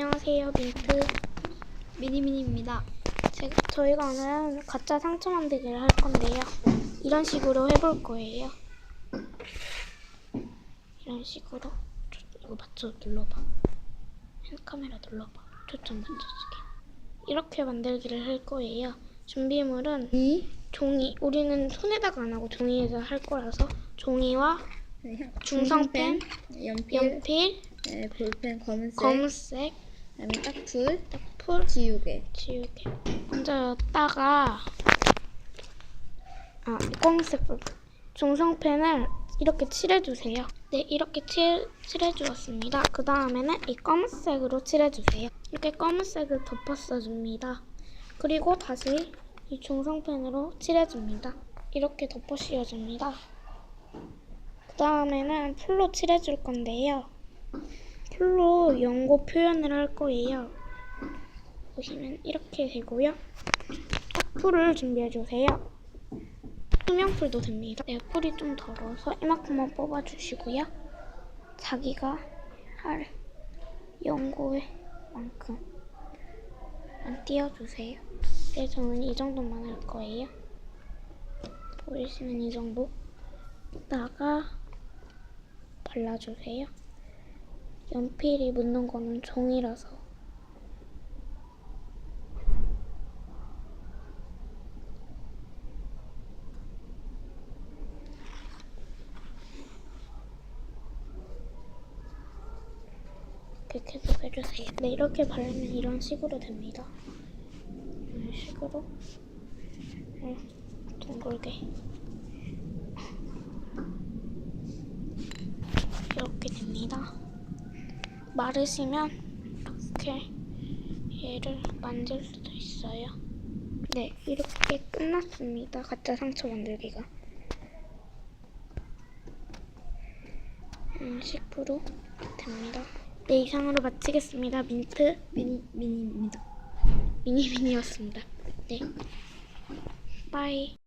안녕하세요, 민트 미니미니입니다. 제가 저희가 오늘 가짜 상처 만들기를 할 건데요. 이런 식으로 해볼 거예요. 이런 식으로 저- 이거 맞춰 눌러봐. 핸카메라 눌러봐. 초점 맞춰주게. 이렇게 만들기를 할 거예요. 준비물은 이 종이. 우리는 손에다가 안 하고 종이에다 할 거라서 종이와 중성펜, 연필, 연필, 네, 볼펜 검은색, 검은색, 그다음에 딱풀, 풀, 지우개. 지우개. 먼저 여기다가 아 검은색 볼 중성펜을 이렇게 칠해주세요. 네, 이렇게 칠, 칠해주었습니다. 그 다음에는 이 검은색으로 칠해주세요. 이렇게 검은색을 덮어써줍니다. 그리고 다시 이 중성펜으로 칠해줍니다. 이렇게 덮어 씌워줍니다. 그 다음에는 풀로 칠해줄 건데요. 풀로 연고 표현을 할 거예요. 보시면 이렇게 되고요. 풀을 준비해 주세요. 투명풀도 됩니다. 네, 풀이 좀 더러워서 이만큼만 뽑아주시고요. 자기가 할 연고의 만큼 안 띄워주세요. 네, 저는 이 정도만 할 거예요. 보이시는 이 정도. 다가 발라주세요. 연필이 묻는 거는 종이라서 이렇게 계속 해주세요. 네, 이렇게 바르면 이런 식으로 됩니다. 이런 식으로 네, 둥글게 이렇게 됩니다. 마르시면 이렇게 얘를 만들 수도 있어요. 네, 이렇게 끝났습니다. 가짜 상처 만들기가. 음, 10% 됩니다. 네, 이상으로 마치겠습니다. 민트 미니 미니입니다. 미니 미니였습니다. 네. 빠이.